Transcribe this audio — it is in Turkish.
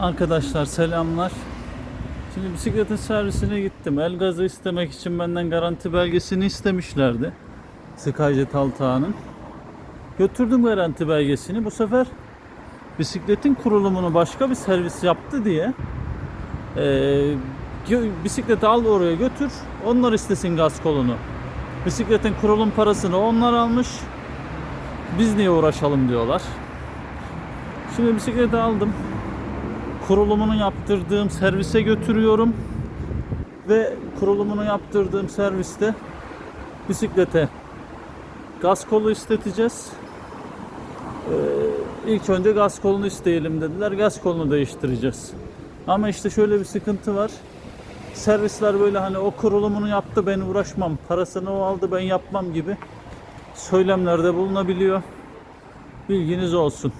Arkadaşlar selamlar. Şimdi bisikletin servisine gittim. El gazı istemek için benden garanti belgesini istemişlerdi. Skyjet Altağ'ın. Götürdüm garanti belgesini. Bu sefer bisikletin kurulumunu başka bir servis yaptı diye gö- bisikleti al oraya götür. Onlar istesin gaz kolunu. Bisikletin kurulum parasını onlar almış. Biz niye uğraşalım diyorlar. Şimdi bisikleti aldım kurulumunu yaptırdığım servise götürüyorum ve kurulumunu yaptırdığım serviste bisiklete gaz kolu isteteceğiz. Ee, ilk önce gaz kolunu isteyelim dediler. Gaz kolunu değiştireceğiz. Ama işte şöyle bir sıkıntı var. Servisler böyle hani o kurulumunu yaptı ben uğraşmam. Parasını o aldı ben yapmam gibi söylemlerde bulunabiliyor. Bilginiz olsun.